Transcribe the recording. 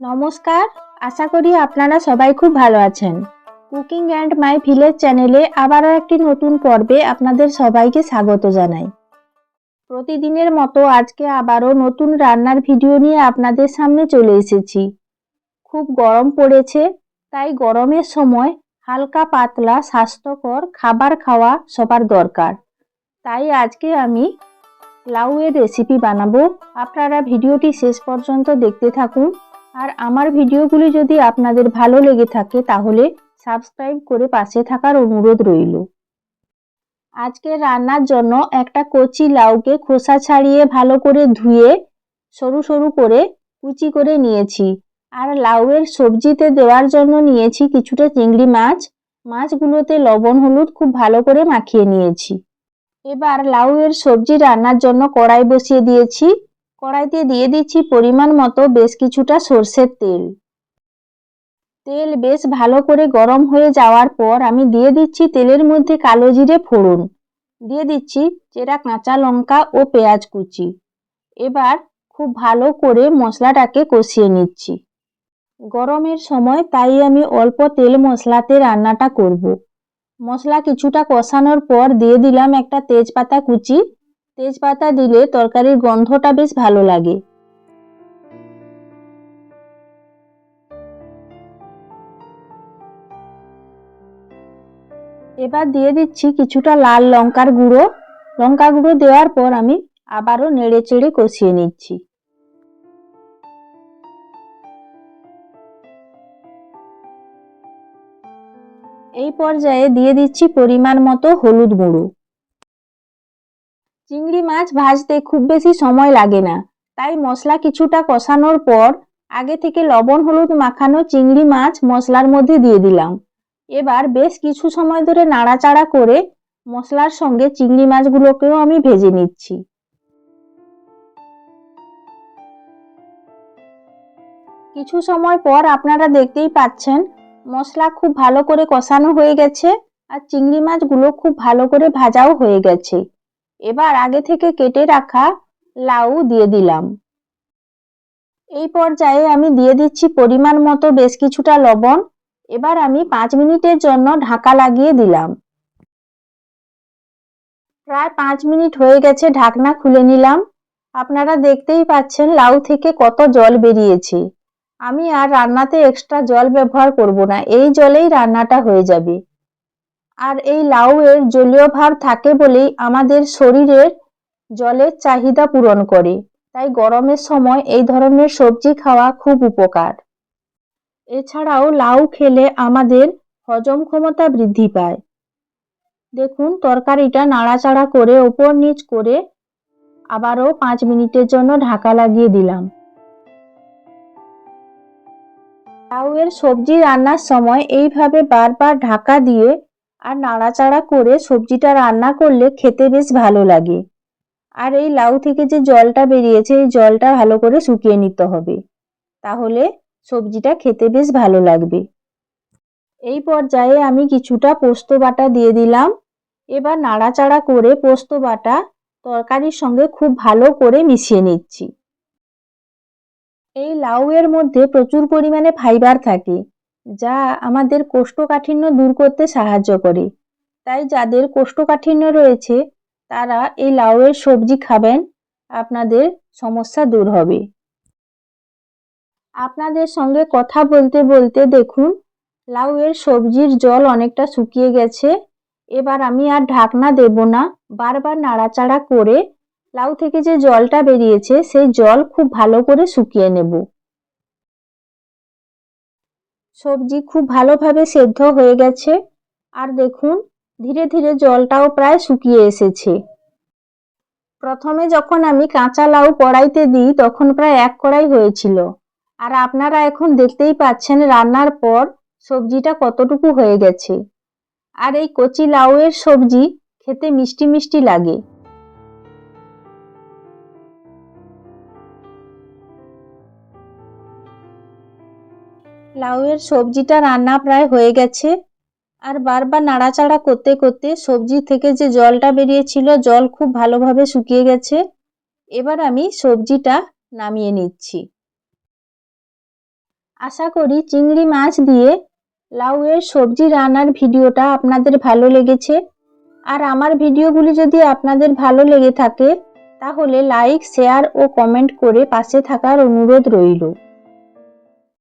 নমস্কার, আশা করি আপনারা সবাই খুব ভালো আছেন। কুকিং অ্যান্ড মাই ভিলেজ চ্যানেলে আবারও একটি নতুন পর্বে আপনাদের সবাইকে স্বাগত জানাই। প্রতিদিনের মতো আজকে আবারও নতুন রান্নার ভিডিও নিয়ে আপনাদের সামনে চলে এসেছি। খুব গরম পড়েছে, তাই গরমের সময় হালকা পাতলা স্বাস্থ্যকর খাবার খাওয়া সবার দরকার। তাই আজকে আমি লাউয়ের রেসিপি বানাবো। আপনারা ভিডিওটি শেষ পর্যন্ত দেখতে থাকুন। আর আমার ভিডিওগুলি যদি আপনাদের ভালো লেগে থাকে, তাহলে সাবস্ক্রাইব করে পাশে থাকার অনুরোধ রইল। আজকে রান্নার জন্য একটা কচি লাউকে খোসা ছাড়িয়ে ভালো করে ধুয়ে সরু সরু করে কুচি করে নিয়েছি। আর লাউয়ের সবজিতে দেওয়ার জন্য নিয়েছি কিছুটা চিংড়ি মাছ। মাছগুলোতে লবণ, হলুদ খুব ভালো করে মাখিয়ে নিয়েছি। এবার লাউয়ের সবজি রান্নার জন্য কড়াই বসিয়ে দিয়েছি। কড়াইতে দিয়ে দিচ্ছি পরিমাণ মতো বেশ কিছুটা সর্ষের তেল। তেল বেশ ভালো করে গরম হয়ে যাওয়ার পর আমি দিয়ে দিচ্ছি তেলের মধ্যে কালো জিরে ফোড়ন। দিয়ে দিচ্ছি চেরা কাঁচা লঙ্কা ও পেঁয়াজ কুচি। এবার খুব ভালো করে মশলাটাকে কষিয়ে নিচ্ছি। গরমের সময় তাই আমি অল্প তেল মশলাতে রান্নাটা করব। মশলা কিছুটা কষানোর পর দিয়ে দিলাম একটা তেজপাতা কুচি তেজপাতা দিলে তরকারির গন্ধটা বেশ ভালো লাগে। এবার দিয়ে দিচ্ছি কিছুটা লাল লঙ্কার গুঁড়ো। লঙ্কা গুঁড়ো দেওয়ার পর আমি আবারও নেড়ে চেড়ে কষিয়ে নিচ্ছি। এই পর্যায়ে দিয়ে দিচ্ছি পরিমাণ মতো হলুদ গুঁড়ো। চিংড়ি মাছ ভাজতে খুব বেশি সময় লাগে না। তাই মশলা কিছুটা কষানোর পর আগে থেকে লবণ, হলুদ মাখানো চিংড়ি মাছ মশলার মধ্যে দিয়ে দিলাম। এবার বেশ কিছু সময় ধরে নাড়াচাড়া করে মশলার সঙ্গে চিংড়ি মাছগুলোকেও আমি ভেজে নিচ্ছি। কিছু সময় পর আপনারা দেখতেই পাচ্ছেন, মশলা খুব ভালো করে কষানো হয়ে গেছে আর চিংড়ি মাছগুলো খুব ভালো করে ভাজাও হয়ে গেছে। এবার আগে থেকে কেটে রাখা লাউ দিয়ে দিলাম। এই পর্যায়ে আমি দিয়ে দিচ্ছি পরিমাণ মতো বেশ কিছুটা লবণ। এবার আমি পাঁচ মিনিটের জন্য ঢাকা লাগিয়ে দিলাম। প্রায় পাঁচ মিনিট হয়ে গেছে ঢাকনা খুলে নিলাম। আপনারা দেখতেই পাচ্ছেন লাউ থেকে কত জল বেরিয়েছে। আমি আর রান্নাতে এক্সট্রা জল ব্যবহার করব না, এই জলেই রান্নাটা হয়ে যাবে। আর এই লাউয়ের জলীয় ভাব থাকে বলেই আমাদের শরীরের জলের চাহিদা পূরণ করে। তাই গরমের সময় এই ধরনের সবজি খাওয়া খুব উপকার। এছাড়াও লাউ খেলে আমাদের হজম ক্ষমতা বৃদ্ধি পায়। দেখুন, তরকারিটা নাড়াচাড়া করে ওপর নিচ করে আবারও পাঁচ মিনিটের জন্য ঢাকা লাগিয়ে দিলাম। লাউয়ের সবজি রান্নার সময় এইভাবে বারবার ঢাকা দিয়ে আর নাড়াচাড়া করে সবজিটা রান্না করলে খেতে বেশ ভালো লাগে। আর এই লাউ থেকে যে জলটা বেরিয়েছে, এই জলটা ভালো করে শুকিয়ে নিতে হবে। তাহলে সবজিটা খেতে বেশ ভালো লাগবে। এই পর্যায়ে আমি কিছুটা পোস্ত বাটা দিয়ে দিলাম। এবার নাড়াচাড়া করে পোস্ত বাটা তরকারির সঙ্গে খুব ভালো করে মিশিয়ে নিচ্ছি। এই লাউয়ের মধ্যে প্রচুর পরিমাণে ফাইবার থাকে। যা আমাদের কোষ্ঠকাঠিন্য দূর করতে সাহায্য করে। তাই যাদের কোষ্ঠকাঠিন্য রয়েছে, তারা এই লাউয়ের সবজি খাবেন, আপনাদের সমস্যা দূর হবে। আপনাদের সঙ্গে কথা বলতে বলতে দেখুন, লাউয়ের সবজির জল অনেকটা শুকিয়ে গেছে। এবার আমি আর ঢাকনা দেব না, বারবার নাড়াচাড়া করে লাউ থেকে যে জলটা বেরিয়েছে, সেই জল খুব ভালো করে শুকিয়ে নেব। সবজি খুব ভালোভাবে সেদ্ধ হয়ে গেছে। আর দেখুন, ধীরে ধীরে জলটাও প্রায় শুকিয়ে এসেছে। প্রথমে যখন আমি কাঁচা লাউ কড়াইতে দিই, তখন প্রায় এক কড়াই হয়েছিল। আর আপনারা এখন দেখতেই পাচ্ছেন রান্নার পর সবজিটা কতটুকু হয়ে গেছে। আর এই কচি লাউয়ের সবজি খেতে মিষ্টি মিষ্টি লাগে। লাউয়ের সবজিটা রান্না প্রায় হয়ে গেছে। আর বারবার নাড়াচাড়া করতে করতে সবজি থেকে যে জলটা বেরিয়েছিল, জল খুব ভালোভাবে শুকিয়ে গেছে। এবার আমি সবজিটা নামিয়ে নিচ্ছি। আশা করি চিংড়ি মাছ দিয়ে লাউয়ের সবজি রান্নার ভিডিওটা আপনাদের ভালো লেগেছে। আর আমার ভিডিওগুলি যদি আপনাদের ভালো লেগে থাকে, তাহলে লাইক, শেয়ার ও কমেন্ট করে পাশে থাকার অনুরোধ রইল।